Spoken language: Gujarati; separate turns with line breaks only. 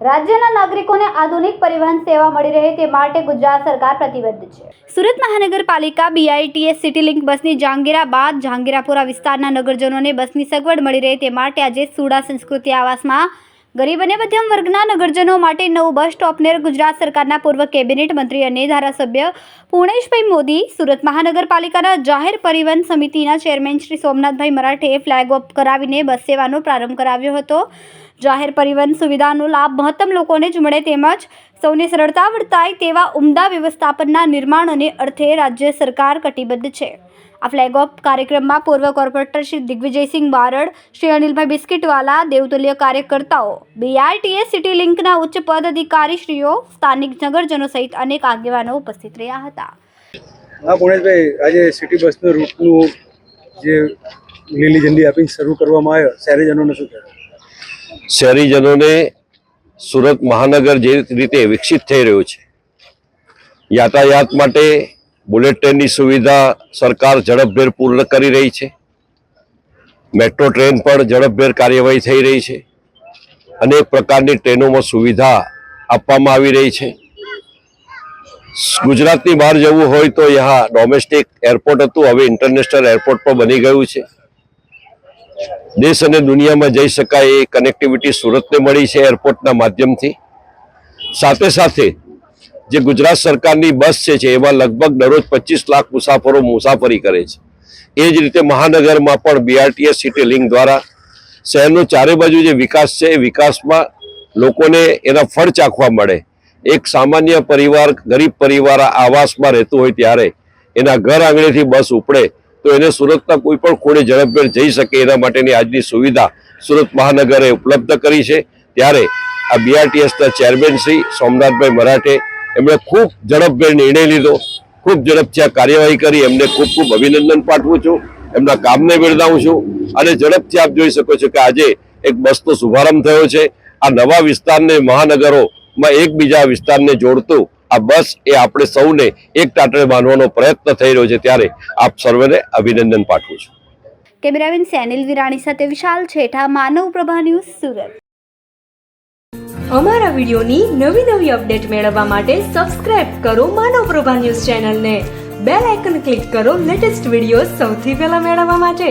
રાજ્યના નાગરિકોને આધુનિક પરિવહન સેવા મળી રહે તે માટે ગુજરાત સરકાર પ્રતિબદ્ધ છે. સુરત મહાનગરપાલિકા બીઆઈટીએસ સિટી લિંક બસની જાંગીરા બાદ જાંગીરાપુરા વિસ્તારના નગરજનોને બસની સગવડ મળી રહે તે માટે આજે સુડા સંસ્કૃતિ આવાસમાં ગરીબ અને મધ્યમ વર્ગના નગરજનો માટે નવું બસ સ્ટોપને ગુજરાત સરકારના પૂર્વ કેબિનેટ મંત્રી અને ધારાસભ્ય પૂર્ણેશભાઈ મોદી, સુરત મહાનગરપાલિકાના જાહેર પરિવહન સમિતિના ચેરમેન શ્રી સોમનાથભાઈ મરાઠેએ ફ્લેગ ઓફ કરાવીને બસ સેવાનો પ્રારંભ કરાવ્યો હતો. જાહેર પરિવહન સુવિધાનો લાભ મહત્તમ લોકોને જ મળે તેમજ સૌને સરળતા વર્તાય તેવા ઉમદા વ્યવસ્થાપનના નિર્માણ અને અર્થે રાજ્ય સરકાર કટિબદ્ધ છે. આ ફ્લેગ ઓફ કાર્યક્રમમાં પૂર્વ કોર્પોરેટર શ્રી દિગ્વિજયસિંહ બારડ શ્રી અનિલભાઈ બિસ્કિટવાલા દેવતુલ્ય કાર્યકર્તાઓ બીઆરટીએસ સિટી લિંકના ઉચ્ચ પદ અધિકારીશ્રીઓ સ્થાનિક નગરજનો સહિત અનેક આગેવાનો ઉપસ્થિત રહ્યા હતા.
હા પુણેશભાઈ આજે સિટી બસનું રૂટનું જે લીલી ઝંડી આપીને શરૂ કરવામાં આવ્યો શહેરીજનોને શું કહેવાય
શહેરીજનોને સુરત મહાનગર જે રીતે વિકસિત થઈ રહ્યું છે. યાતાયાત માટે બુલેટ ટ્રેનની સુવિધા સરકાર ઝડપભેર પૂર્ણ કરી રહી છે. મેટ્રો ટ્રેન પણ ઝડપભેર કાર્યવાહી થઈ રહી છે. અનેક પ્રકારની ટ્રેનોમાં સુવિધા આપવામાં આવી રહી છે. ગુજરાતની બહાર જવું હોય તો યહાં ડોમેસ્ટિક એરપોર્ટ હતું. હવે ઇન્ટરનેશનલ એરપોર્ટ પણ બની ગયું છે. દેશ અને દુનિયામાં જઈ શકાય એ કનેક્ટિવિટી સુરતને મળી છે એરપોર્ટના માધ્યમથી. સાથે સાથે જે ગુજરાત સરકારની બસ છે, એમાં લગભગ દરરોજ પચીસ લાખ મુસાફરો મુસાફરી કરે છે. એ જ રીતે મહાનગરમાં પણ બીઆરટીએસ સિટી લિંક દ્વારા શહેરનો ચારે બાજુ જે વિકાસ છે, એ વિકાસમાં લોકોને એના ફળ ચાખવા મળે. એક સામાન્ય પરિવાર, ગરીબ પરિવાર આવાસમાં રહેતું હોય ત્યારે એના ઘર આંગણેથી બસ ઉપડે તો એને સુરતના કોઈ પણ ખૂણે ઝડપભેર જઈ શકે એના માટેની આજની સુવિધા સુરત મહાનગરે ઉપલબ્ધ કરી છે. ત્યારે આ બીઆરટીએસના ચેરમેન શ્રી સોમનાથભાઈ મરાઠે એમણે ખૂબ ઝડપભેર નિર્ણય લીધો. ખૂબ ઝડપથી આ કાર્યવાહી કરી. એમને ખૂબ ખૂબ અભિનંદન પાઠવું છું. એમના કામને બિરદાવું છું. અને ઝડપથી આપ જોઈ શકો છો કે આજે એક બસનો શુભારંભ થયો છે. આ નવા વિસ્તારને મહાનગરોમાં એકબીજા વિસ્તારને જોડતું આ બસ એ આપણે સૌને એક ટાટરે બાંધવાનો પ્રયત્ન થઈ રહ્યો છે ત્યારે આપ સર્વેને અભિનંદન પાઠવું છું.
કેમેરામેન સેનિલ વિરાણી સાથે વિશાલ છેઠા માનવ પ્રભા ન્યૂઝ સુરત.
અમારા વિડિયોની નવી નવી અપડેટ મેળવવા માટે સબસ્ક્રાઇબ કરો માનવ પ્રભા ન્યૂઝ ચેનલને. બેલ આઇકન ક્લિક કરો લેટેસ્ટ વીડિયો સૌથી પહેલા મેળવવા માટે.